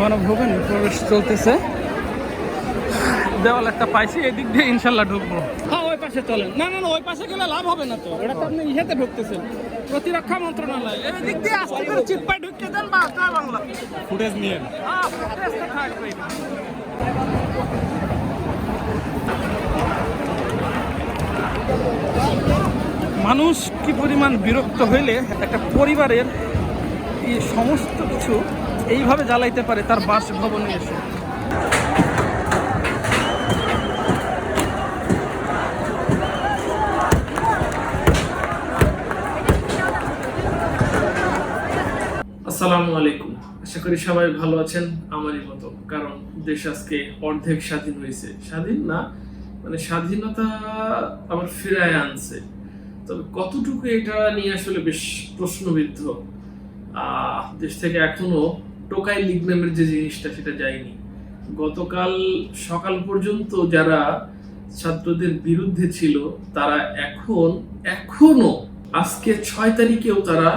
গণভবন প্রবেশ চলতেছে। দেওয়াল একটা পাইছি এদিক দিয়ে ইনশাল্লাহ ঢুকবো। হ্যাঁ ওই পাশে চলেন। না না না ওই পাশে গেলে লাভ হবে না তো। এটা তো আপনি ইহেতে ঢুকতেছেন। প্রতিরক্ষা মন্ত্রণালয়। এদিক দিয়ে আস্তে করে চিটপাই ঢুকে দেন বা জয় বাংলা। ফুটেজ নিয়ে। হ্যাঁ তো। মানুষ কি পরিমাণ বিরক্ত হইলে একটা পরিবারের এই সমস্ত কিছু এইভাবে জ্বালাইতে পারে, তার বাসভবনে এসে। আসসালামু আলাইকুম। আশা করি সবাই ভালো আছেন, আমারই মতো। কারণ দেশ আজকে অর্ধেক স্বাধীন হয়েছে। স্বাধীন না মানে স্বাধীনতা আবার ফিরায় আনছে। তবে কতটুকু এটা নিয়ে আসলে বেশ প্রশ্নবিদ্ধ। দেশ থেকে এখনও টোকাই লিগ নামের যে জিনিসটা, সেটা যায়নি। গতকাল সকাল পর্যন্ত যারা ছাত্রদের বিরুদ্ধে ছিল, তারা এখন, এখনও আজকে ছয় তারিখেও তারা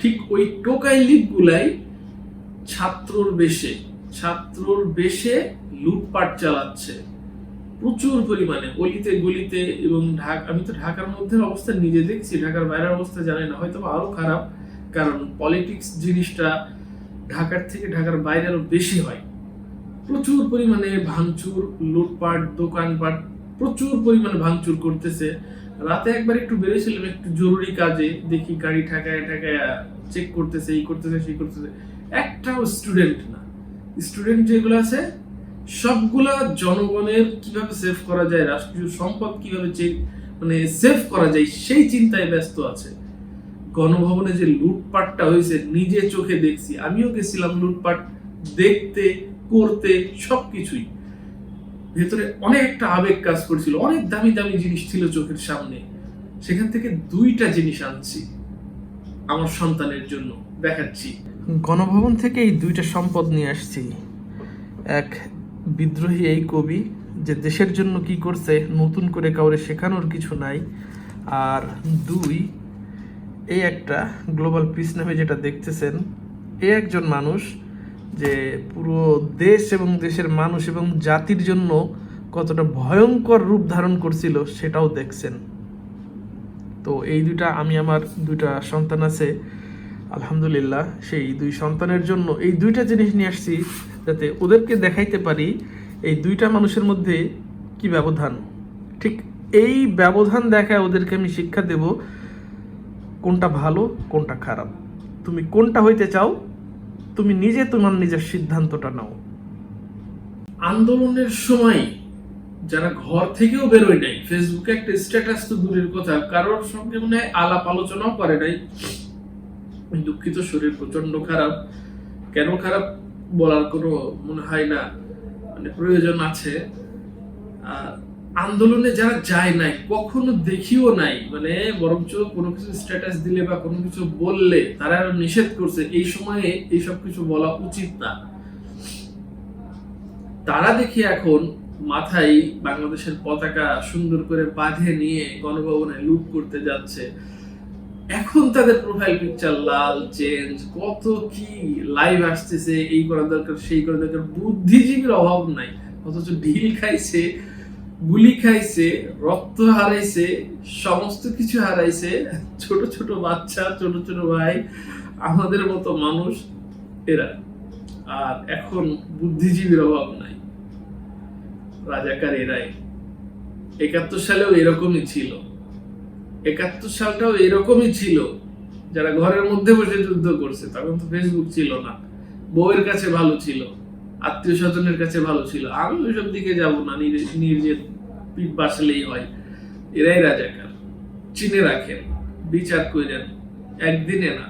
ঠিক ওই টোকাই লিগগুলাই ছাত্রর বেশে ছাত্রর বেশে লুটপাট চালাচ্ছে। প্রচুর পরিমাণে গলিতে গলিতে এবং ঢাকা আমি তো ঢাকার মধ্যে অবস্থা নিজে দেখছি, ঢাকার বাইরের অবস্থা জানি না হয়তো আরও খারাপ, কারণ পলিটিক্স জিনিসটা ঢাকার থেকে ঢাকার বাইরে আরও বেশি হয়। প্রচুর পরিমাণে ভাঙচুর, লুটপাট, দোকানপাট প্রচুর পরিমাণে ভাঙচুর করতেছে। রাতে একবার একটু বেরিয়েছিলাম একটু জরুরি কাজে, দেখি গাড়ি ঠাকায় ঠাকায় চেক করতেছে, এই করতেছে, সেই করতেছে। একটাও স্টুডেন্ট না। স্টুডেন্ট যেগুলো আছে, সবগুলা জনগণের কীভাবে সেভ করা যায়, রাষ্ট্রীয় সম্পদ কীভাবে চেক মানে সেভ করা যায়, সেই চিন্তায় ব্যস্ত আছে। গণভবনে যে লুটপাটটা হয়েছে, নিজে চোখে দেখছি। আমিও গেছিলাম লুটপাট, দেখতে, করতে, সবকিছুই। ভেতরে অনেকটা আবেগ কাজ করছিল, অনেক দামি দামি জিনিস ছিল চোখের সামনে। সেখান থেকে দুইটা জিনিস আনছি, আমার সন্তানের জন্য, দেখাচ্ছি। গণভবন থেকে এই দুইটা সম্পদ নিয়ে আসছি। এক বিদ্রোহী এই কবি, যে দেশের জন্য কি করছে, নতুন করে কাউরে শেখানোর কিছু নাই। আর দুই এই একটা গ্লোবাল পিস নামে যেটা দেখতেছেন এ একজন মানুষ যে পুরো দেশ এবং দেশের মানুষ এবং জাতির জন্য কতটা ভয়ঙ্কর রূপ ধারণ করছিল সেটাও দেখছেন। তো এই দুইটা, আমি আমার দুইটা সন্তান আছে, আলহামদুলিল্লাহ, সেই দুই সন্তানের জন্য এই দুইটা জিনিস নিয়ে আসছি যাতে ওদেরকে দেখাইতে পারি এই দুইটা মানুষের মধ্যে কি ব্যবধান। ঠিক এই ব্যবধান দেখায় ওদেরকে আমি শিক্ষা দেব কোনটা ভালো, কোনটা খারাপ। তুমি কোনটা হইতে চাও, তুমি নিজে তোমার নিজের সিদ্ধান্তটা নাও। আন্দোলনের সময় যারা ঘর থেকেও বেরোয় নাই, ফেসবুকে একটা স্ট্যাটাস তো দূরের কথা, কারোর সঙ্গে মনে হয় আলাপ আলোচনাও করে নাই। দুঃখিত, শরীর প্রচণ্ড খারাপ। কেন খারাপ বলার কোনো মনে হয় না মানে প্রয়োজন আছে। আর আন্দোলনে যারা যায় নাই, কখনো দেখিও নাই মানে বরঞ্চ কোনো কিছু স্ট্যাটাস দিলে বা কোনো কিছু বললে তারা নিষেধ করছে, এই সময়ে এইসব কিছু বলা উচিত না। তারা দেখি এখন মাথায় বাংলাদেশের পতাকা সুন্দর করে বাঁধে নিয়ে গণভবনে লুট করতে যাচ্ছে। এখন তাদের প্রোফাইল পিকচার লাল চেঞ্জ কত কি লাইভ আসতেছে, এই করা দরকার, সেই করা দরকার, বুদ্ধিজীবীর অভাব নাই, অথচ ঢিল খাইছে গুলি খাইছে, রক্ত হারাইছে, সমস্ত কিছু হারাইছে। ছোট ছোট বাচ্চা, ছোট ছোট ভাই, আমাদের মতো মানুষ, এরা। আর এখন বুদ্ধিজীবীর অভাব নাই। রাজাকার এরাই। একাত্তর সালেও এরকমই ছিল। একাত্তর সালটাও এরকমই ছিল। যারা ঘরের মধ্যে বসে যুদ্ধ করছে, তখন তো ফেসবুক ছিল না। বউয়ের কাছে ভালো ছিল। আত্মীয় স্বজনের কাছে ভালো ছিল। আমি ওইসব দিকে যাব না নিজের পিঠ বাসলেই হয়। এরাই রাজাকার। চিনে রাখেন, বিচার করেন একদিনে না,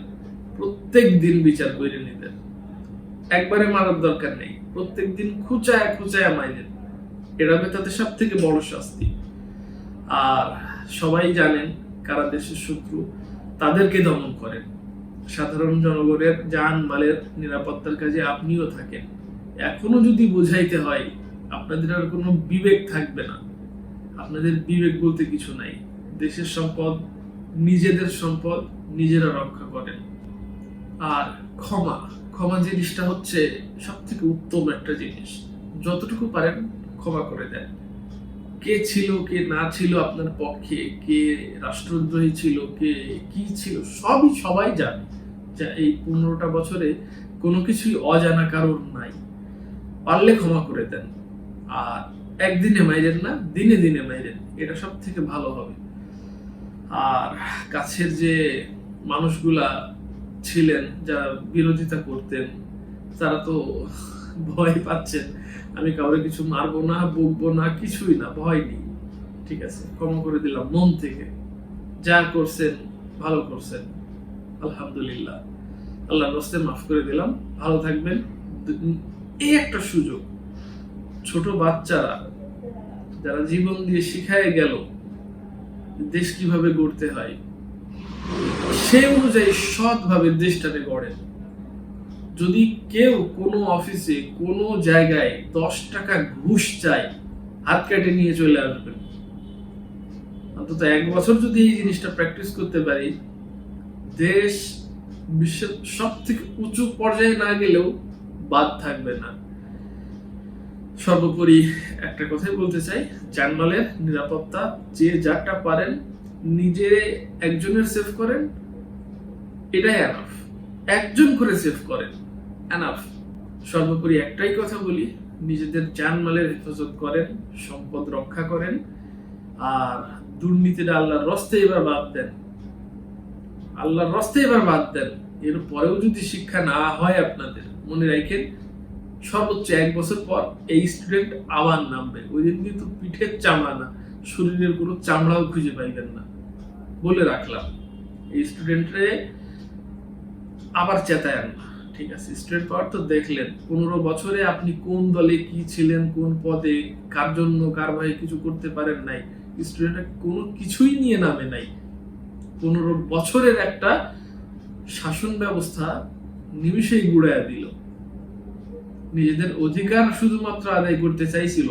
প্রত্যেক দিন বিচার করে নিতেন। একবারে মারার দরকার নেই। প্রত্যেক দিন খুচায় খুচায় মাইলেন এটা হবে তাদের সব থেকে বড় শাস্তি। আর সবাই জানেন কারা দেশের শত্রু, তাদেরকে দমন করেন। সাধারণ জনগণের যান মালের নিরাপত্তার কাজে আপনিও থাকেন। এখনও যদি বোঝাইতে হয়, আপনাদের আর কোনো বিবেক থাকবে না। আপনাদের বিবেক বলতে কিছু নাই। দেশের সম্পদ, নিজেদের সম্পদ নিজেরা রক্ষা করেন। আর ক্ষমা ক্ষমা জিনিসটা হচ্ছে সব থেকে উত্তম একটা জিনিস। যতটুকু পারেন ক্ষমা করে দেন। কে ছিল, কে না ছিল আপনার পক্ষে, কে রাষ্ট্রদ্রোহী ছিল, কে কি ছিল, সবই সবাই জানে যা এই পনেরোটা বছরে কোনো কিছুই অজানা কারোর নাই। পারলে ক্ষমা করে দেন। আর একদিনে মাইরেন না, দিনে দিনে মাইরেন। এটা সব থেকে ভালো হবে। আর কাছের যে মানুষগুলা ছিলেন, যারা বিরোধিতা করতেন, তারা তো ভয় পাচ্ছেন। আমি কাউরে কিছু মারবো না, বকবো না, কিছুই না, ভয় নেই। ঠিক আছে, ক্ষমা করে দিলাম মন থেকে। যা করছেন, ভালো করছেন। আলহামদুলিল্লাহ। আল্লাহ রস্তে মাফ করে দিলাম। ভালো থাকবেন। এই একটা সুযোগ। ছোট বাচ্চারা যারা জীবন দিয়ে শিখায় গেল দেশ কীভাবে গড়তে হয়, সেই অনুযায়ী সৎভাবে দেশটাকে গড়েন যদি কেউ কোনো অফিসে, কোনো জায়গায় দশ টাকা ঘুষ চায়, হাত কেটে নিয়ে চলে আসবেন অন্তত এক বছর যদি এই জিনিসটা প্র্যাকটিস করতে পারি, দেশ বিশ্বের সব থেকে উঁচু পর্যায়ে না গেলেও বাদ থাকবে না। সর্বোপরি একটা কথাই বলতে চাই জানমালের নিরাপত্তা যে যারটা পারেন নিজে একজনের সেভ করেন, এটাই অ্যানাফ একজন করে সেভ করেন অ্যানাফ সর্বোপরি একটাই কথা বলি, নিজেদের জানমালের হেফাজত করেন, সম্পদ রক্ষা করেন, আর দুর্নীতিটা আল্লাহর রস্তে এবার বাদ দেন। আল্লাহর রস্তে এবার বাদ দেন। এর পরেও যদি শিক্ষা না হয় আপনাদের মনে রাখেন, সর্বোচ্চ এক বছর পর এই স্টুডেন্ট আবার নামবে ওই দিন কিন্তু পিঠের চামড়া না, শরীরের কোনো চামড়াও খুঁজে পাইবেন না। বলে রাখলাম, এই স্টুডেন্টরে আবার চেতায় না ঠিক আছে স্টুডেন্ট পাওয়ার তো দেখলেন, পনেরো বছরে আপনি কোন দলে কি ছিলেন, কোন পদে, কার জন্য, কার ভাই কিছু করতে পারেন নাই স্টুডেন্টরা কোনো কিছুই নিয়ে নামে নাই। পনেরো বছরের একটা শাসন ব্যবস্থা নিমিষেই গুড়াইয়া দিল। নিজেদের অধিকার শুধুমাত্র আদায় করতে চাইছিল।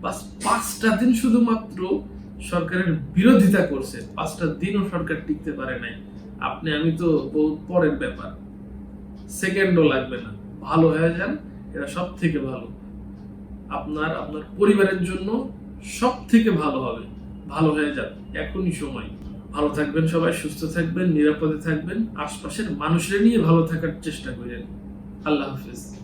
বাস পাঁচটা দিন শুধুমাত্র সরকারের বিরোধিতা করছে। পাঁচটা দিনও সরকার টিকতে পারে নাই। আপনি, আমি তো পরের ব্যাপার। সেকেন্ডও লাগবে না। ভালো হয়ে যান এটা সব থেকে ভালো। আপনার আপনার পরিবারের জন্য সব থেকে ভালো হবে। ভালো হয়ে যান, এখনই সময়। ভালো থাকবেন সবাই, সুস্থ থাকবেন, নিরাপদে থাকবেন, আশপাশের মানুষের নিয়ে ভালো থাকার চেষ্টা করেন। আল্লাহ হাফিজ।